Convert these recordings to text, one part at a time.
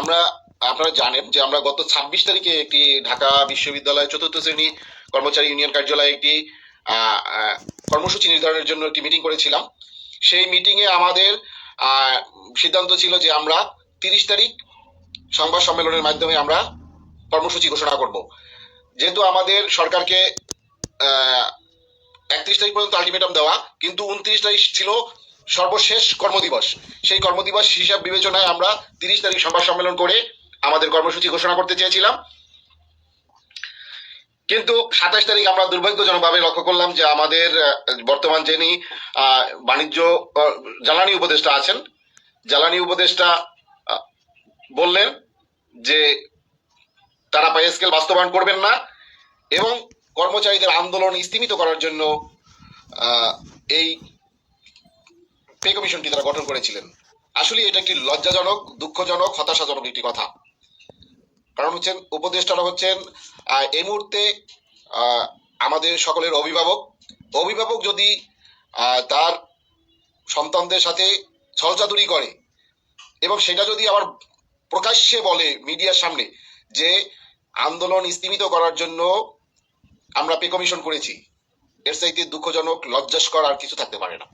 আমরা, আপনারা জানেন যে আমরা গত ছাব্বিশ তারিখে একটি ঢাকা বিশ্ববিদ্যালয় চতুর্থ শ্রেণি কর্মচারী ইউনিয়ন কার্যালয়ে একটি কর্মসূচি নির্ধারণের জন্য একটি মিটিং করেছিলাম। সেই মিটিংয়ে আমাদের সিদ্ধান্ত ছিল যে আমরা তিরিশ তারিখ সংবাদ সম্মেলনের মাধ্যমে আমরা কর্মসূচি ঘোষণা করব। যেহেতু আমাদের সরকারকে একত্রিশ তারিখ পর্যন্ত আলটিমেটাম দেওয়া, কিন্তু উনত্রিশ তারিখ ছিল সর্বশেষ কর্মদিবস। সেই কর্মদিবস হিসাব বিবেচনায় আমরা তিরিশ তারিখ সংবাদ সম্মেলন করে আমাদের কর্মসূচি ঘোষণা করতে চেয়েছিলাম। কিন্তু সাতাশ তারিখ আমরা দুর্ভাগ্যজনকভাবে লক্ষ্য করলাম যে আমাদের বর্তমান যিনি বাণিজ্য জ্বালানি উপদেষ্টা আছেন, জ্বালানি উপদেষ্টা বললেন যে তারা পে স্কেল বাস্তবায়ন করবেন না এবং কর্মচারীদের আন্দোলন স্থিমিত করার জন্য এই পে কমিশনটি তারা গঠন করেছিলেন। আসলে এটা একটি লজ্জাজনক, দুঃখজনক, হতাশাজনক একটি কথা। কারণ হচ্ছেন, উপদেষ্টারা হচ্ছেন এই মুহূর্তে আমাদের সকলের অভিভাবক। অভিভাবক যদি তার সন্তানদের সাথে ছলচাদুরি করে এবং সেটা যদি আবার প্রকাশ্যে বলে মিডিয়ার সামনে যে আন্দোলন স্থিমিত করার জন্য আমরা পে কমিশন করেছি, এর চাইতে দুঃখজনক, লজ্জাস্কর আর কিছু থাকতে পারে না।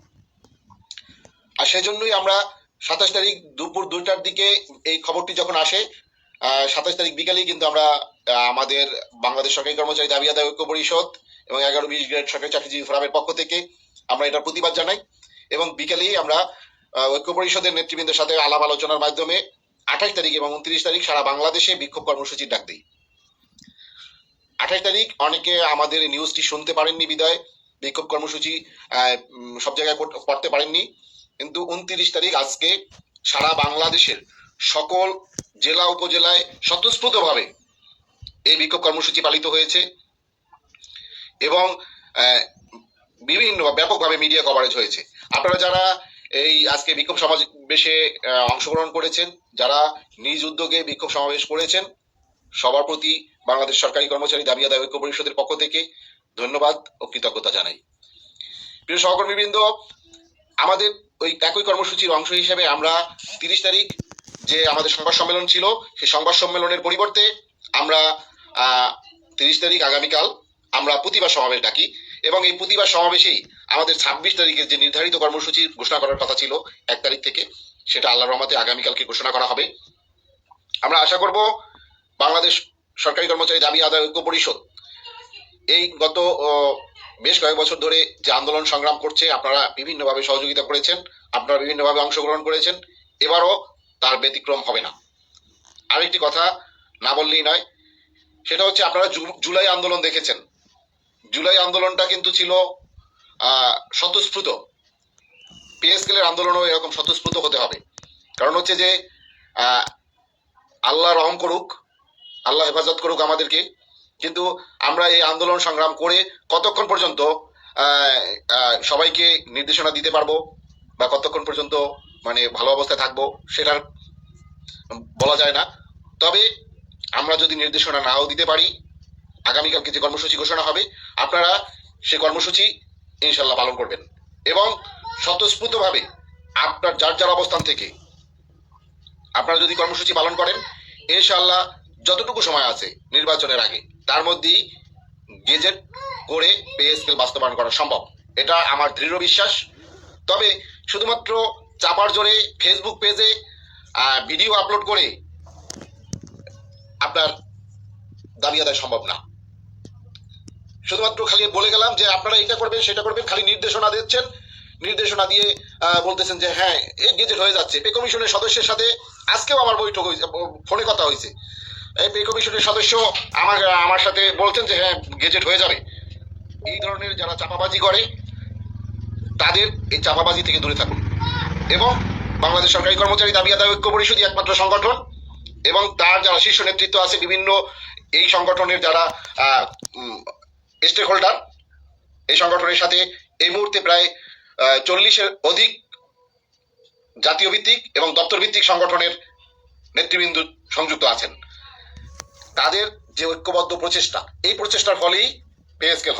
আর সেজন্যই আমরা সাতাশ তারিখ দুপুর দুইটার দিকে এই খবরটি যখন আসে সাতাশ তারিখ বিকালেই কিন্তু আমরা আমাদের বাংলাদেশ সরকারি কর্মচারী দাবি আদায় ঐক্য পরিষদ এবং এগারো বিশ গ্রেড সরকারি চাকরিজীবী ফোরামের পক্ষ থেকে আমরা এটার প্রতিবাদ জানাই এবং বিকালেই আমরা ঐক্য পরিষদের নেতৃবৃন্দের সাথে আলাপ আলোচনার মাধ্যমে আঠাশ তারিখ এবং উনত্রিশ তারিখ সারা বাংলাদেশে বিক্ষোভ কর্মসূচির ডাক দিই। আঠাশ তারিখ অনেকে আমাদের নিউজটি শুনতে পারেননি বিদায়, বিক্ষোভ কর্মসূচি সব জায়গায় কর- করতে পারেননি। কিন্তু উনত্রিশ তারিখ আজকে সারা বাংলাদেশের সকল জেলা উপজেলায় স্বতঃস্ফূর্তভাবে এই বিক্ষোভ কর্মসূচি পালিত হয়েছে এবং বিভিন্ন ব্যাপকভাবে মিডিয়া কভারেজ হয়েছে। আপনারা যারা এই আজকে বিক্ষোভ সমাবেশে অংশগ্রহণ করেছেন, যারা নিজ উদ্যোগে বিক্ষোভ সমাবেশ করেছেন, সবার প্রতি বাংলাদেশ সরকারি কর্মচারী দাবি আদায় ঐক্য পরিষদের পক্ষ থেকে ধন্যবাদ ও কৃতজ্ঞতা জানাই। প্রিয় সহকর্মীবৃন্দ, আমাদের ওই একই কর্মসূচির অংশ হিসেবে আমরা তিরিশ তারিখ যে আমাদের সংবাদ সম্মেলন ছিল, সেই সংবাদ সম্মেলনের পরিবর্তে আমরা তিরিশ তারিখ আগামীকাল আমরা প্রতিবাদ সমাবেশ ডাকি এবং এই প্রতিবাদ সমাবেশেই আমাদের ছাব্বিশ তারিখের যে নির্ধারিত কর্মসূচি ঘোষণা করার কথা ছিল এক তারিখ থেকে, সেটা আল্লাহ রহমতে আগামীকালকে ঘোষণা করা হবে। আমরা আশা করব বাংলাদেশ সরকারি কর্মচারী দাবি আদায় ঐক্য পরিষদ এই গত বেশ কয়েক বছর ধরে যে আন্দোলন সংগ্রাম করছে, আপনারা বিভিন্নভাবে সহযোগিতা করেছেন, আপনারা বিভিন্নভাবে অংশগ্রহণ করেছেন, এবারও তার ব্যতিক্রম হবে না। আরেকটি কথা না বললেই নয়, সেটা হচ্ছে আপনারা জুলাই আন্দোলন দেখেছেন। জুলাই আন্দোলনটা কিন্তু ছিল স্বতঃস্ফূর্ত। পে স্কেলের আন্দোলনও এরকম স্বতঃস্ফূর্ত হতে হবে। কারণ হচ্ছে যে আল্লাহ রহম করুক, আল্লাহ হেফাজত করুক আমাদেরকে কিন্তু আমরা এই আন্দোলন সংগ্রাম করে কতক্ষণ পর্যন্ত সবাইকে নির্দেশনা দিতে পারব বা কতক্ষণ পর্যন্ত মানে ভালো অবস্থায় থাকব সেটার বলা যায় না। তবে আমরা যদি নির্দেশনা নাও দিতে পারি, আগামীকালকে যে কর্মসূচি ঘোষণা হবে, আপনারা সে কর্মসূচি ইনশাল্লাহ পালন করবেন। এবং স্বতঃস্ফূর্তভাবে আপনার যার যার অবস্থান থেকে আপনারা যদি কর্মসূচি পালন করেন ইনশাল্লাহ যতটুকু সময় আছে নির্বাচনের আগে, তার মধ্যেই গেজেট করে পে স্কেল বাস্তবায়ন করা সম্ভব। এটা আমার দৃঢ় বিশ্বাস। তবে শুধুমাত্র চাপার জোরে ফেসবুক পেজে ভিডিও আপলোড করে আপনার দাবি আদায় সম্ভব না। শুধুমাত্র খালি বলে গেলাম যে আপনারা এটা করবেন, সেটা করবেন, খালি নির্দেশনা দিচ্ছেন। নির্দেশনা দিয়ে বলতেছেন যে হ্যাঁ এই গেজেট হয়ে যাচ্ছে। পে কমিশনের সদস্যের সাথে আজকেও আমার বৈঠক হয়েছে, ফোনে কথা হয়েছে। এই পে কমিশনের সদস্য আমার আমার সাথে বলছেন যে হ্যাঁ গেজেট হয়ে যাবে। এই ধরনের যারা চাপাবাজি করে, তাদের এই চাপাবাজি থেকে দূরে থাকুন। এবং বাংলাদেশ সরকারি কর্মচারী দাবি আদায় ঐক্য পরিষদই একমাত্র সংগঠন। এবং তার যারা শীর্ষ নেতৃত্ব আছে, বিভিন্ন এই সংগঠনের যারা স্টেক হোল্ডার এই সংগঠনের সাথে এই মুহূর্তে প্রায় চল্লিশের অধিক জাতীয় ভিত্তিক এবং দপ্তর ভিত্তিক সংগঠনের নেতৃবৃন্দ সংযুক্ত আছেন। তাদের যে ঐক্যবদ্ধ প্রচেষ্টা এই প্রচেষ্টার ফলেই পে স্কেল